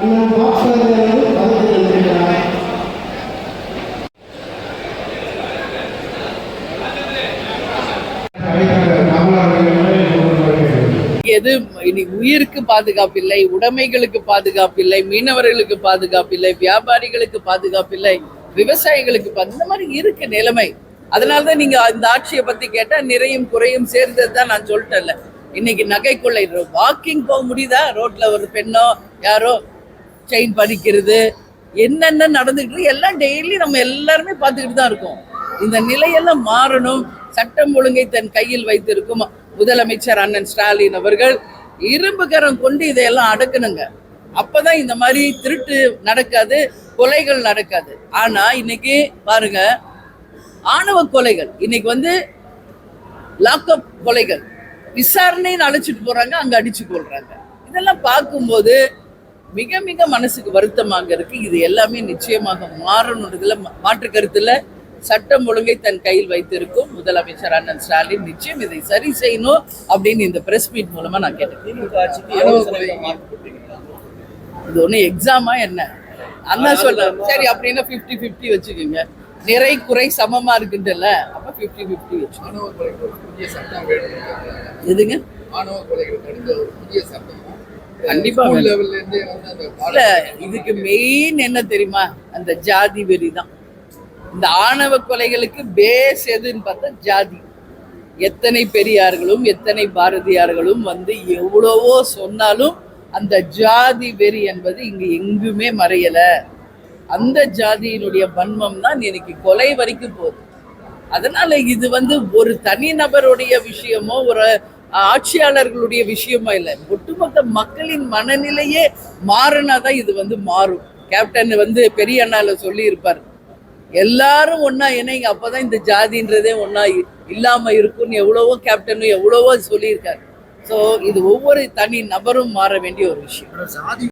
அண்ணன் பதவி எது இனி உயிருக்கு பாதுகாப்பு இல்லை உடைமைகளுக்கு பாதுகாப்பு இல்லை மீனவர்களுக்கு பாதுகாப்பு இல்லை வியாபாரிகளுக்கு பாதுகாப்பு இல்லை விவசாயிகளுக்கு இந்த மாதிரி இருக்கு நிலைமை. அதனாலதான் நீங்க இந்த ஆட்சியை பத்தி கேட்டா நிறையும் குறையும் சேர்ந்தது தான் நான் சொல்லிட்டேன்ல. இன்னைக்கு நகை வாக்கிங் போக முடியுதா? ரோட்ல ஒரு பெண்ணோ யாரோ செயின் பறிக்கிறது என்னென்ன நடந்துகிட்டு எல்லாம் டெய்லி நம்ம எல்லாருமே பார்த்துக்கிட்டு தான் இருக்கோம். இந்த நிலையெல்லாம் மாறணும். சட்டம் ஒழுங்கை தன் கையில் வைத்திருக்கும் முதலமைச்சர் அண்ணன் ஸ்டாலின் அவர்கள் இரும்பு கரம் கொண்டு இதையெல்லாம் அடக்கணுங்க அப்பதான் இந்த மாதிரி திருட்டு நடக்காது கொலைகள் நடக்காது. ஆனா இன்னைக்கு பாருங்க ஆணவ கொலைகள். இன்னைக்கு வந்து லாக்அப் கொலைகள். விசாரணைன்னு அழைச்சிட்டு போறாங்க அங்க அடிச்சு கொள்றாங்க இதெல்லாம் பார்க்கும்போது மிக மிக மனசுக்கு வருத்தமாக இருக்கு. இது எல்லாமே நிச்சயமாக மாறணுன்றதுல மாற்று கருத்துல சட்டம் ஒழுங்கை தன் கையில் வைத்திருக்கும் முதலமைச்சர் அண்ணன் ஸ்டாலின் நிச்சயம் இதை சரி செய்யணும் அப்படின்னு இந்த பிரஸ் மீட் மூலமா நான் கேட்டேன். இது ஒண்ணு எக்ஸாமா என்ன? அண்ணா சொல்றேன் சரி அப்படின்னா ஃபிஃப்டி ஃபிஃப்டி வச்சுக்கோங்க. நிறை குறை சமமா இருக்குன்றல ஃபிஃப்டி ஃபிஃப்டி வச்சு. ஆணவ கொலைக்கு ஒரு புதிய சட்டம் வேணும் எதுங்க? ஆணவ கொலைகள் தடுக்க ஒரு புதிய சட்டம். கண்டிப்பா ஸ்கூல் வேணும். லெவல்ல இருந்தே வந்து அந்த இல்ல இதுக்கு மெயின் என்ன தெரியுமா? அந்த ஜாதி வெறி தான். இந்த ஆணவ கொலைகளுக்கு பேஸ் எதுன்னு பார்த்தா ஜாதி. எத்தனை பெரியார்களும் எத்தனை பாரதியார்களும் வந்து எவ்வளவோ சொன்னாலும் அந்த ஜாதி வெறி என்பது இங்க எங்குமே மறையல. அந்த ஜாதியினுடைய வன்மம் தான் இன்னைக்கு கொலை வரைக்கும் போகுது. அதனால இது வந்து ஒரு தனிநபருடைய விஷயமோ ஒரு ஆட்சியாளர்களுடைய விஷயமோ இல்லை. ஒட்டுமொத்த மக்களின் மனநிலையே மாறினாதான் இது வந்து மாறும். கேப்டன் வந்து பெரிய அண்ணால சொல்லியிருப்பார். எல்லாரும் ஒன்னா இணைங்க அப்பதான் இந்த ஜாதின்றதே ஒன்னா இல்லாம இருக்கும்னு எவ்வளவோ கேப்டனும் எவ்வளவோ சொல்லியிருக்காரு. ஸோ இது ஒவ்வொரு தனி நபரும் மாற வேண்டிய ஒரு விஷயம். சாதி